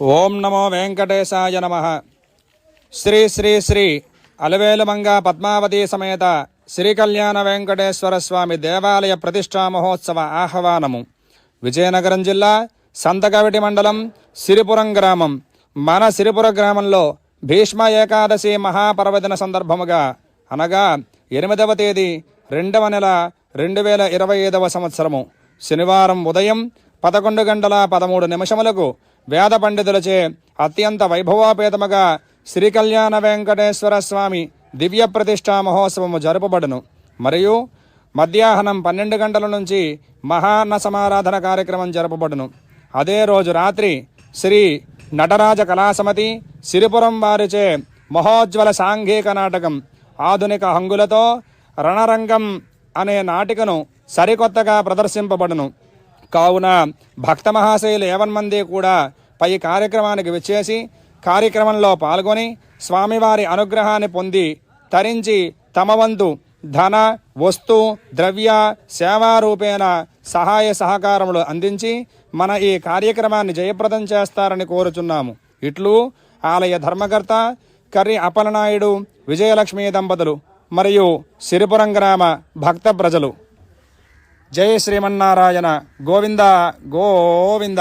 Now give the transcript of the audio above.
ఓం నమో వెంకటేశాయ నమ. శ్రీ శ్రీ శ్రీ అలవేలుమంగ పద్మావతి సమేత శ్రీ కళ్యాణ వెంకటేశ్వర స్వామి దేవాలయ ప్రతిష్టా మహోత్సవ ఆహ్వానము. విజయనగరం జిల్లా సంతకవిటి మండలం సిరిపురం గ్రామం. మన సిరిపుర గ్రామంలో భీష్మ ఏకాదశి మహాపర్వదిన సందర్భముగా అనగా ఎనిమిదవ తేదీ రెండవ నెల రెండు వేల ఇరవై ఐదవ సంవత్సరము. శనివారం ఉదయం పదకొండు గంటల పదమూడు నిమిషములకు వేద పండితులచే అత్యంత వైభవోపేతముగా శ్రీ కళ్యాణ వెంకటేశ్వర స్వామి దివ్య ప్రతిష్టా మహోత్సవము జరుపబడును. మరియు మధ్యాహ్నం పన్నెండు గంటల నుంచి మహాన్న సమారాధన కార్యక్రమం జరపబడును. అదే రోజు రాత్రి శ్రీ నటరాజ కళాసమితి సిరిపురం వారిచే మహోజ్వల సాంఘిక నాటకం ఆధునిక హంగులతో రణరంగం అనే నాటికను సరికొత్తగా ప్రదర్శింపబడును. కావున భక్త మహాశయులు ఏవన్మంది కూడా పై కార్యక్రమానికి విచ్చేసి కార్యక్రమంలో పాల్గొని స్వామివారి అనుగ్రహాన్ని పొంది తరించి తమ వంతు ధన వస్తు ద్రవ్య సేవారూపేణ సహాయ సహకారములు అందించి మన ఈ కార్యక్రమాన్ని జయప్రదం చేస్తారని కోరుచున్నాము. ఇట్లు ఆలయ ధర్మకర్త కర్రి అపలనాయుడు విజయలక్ష్మి దంపతులు మరియు సిరిపురం గ్రామ భక్త ప్రజలు. జయ శ్రీమన్నారాయణ గోవింద గోవింద.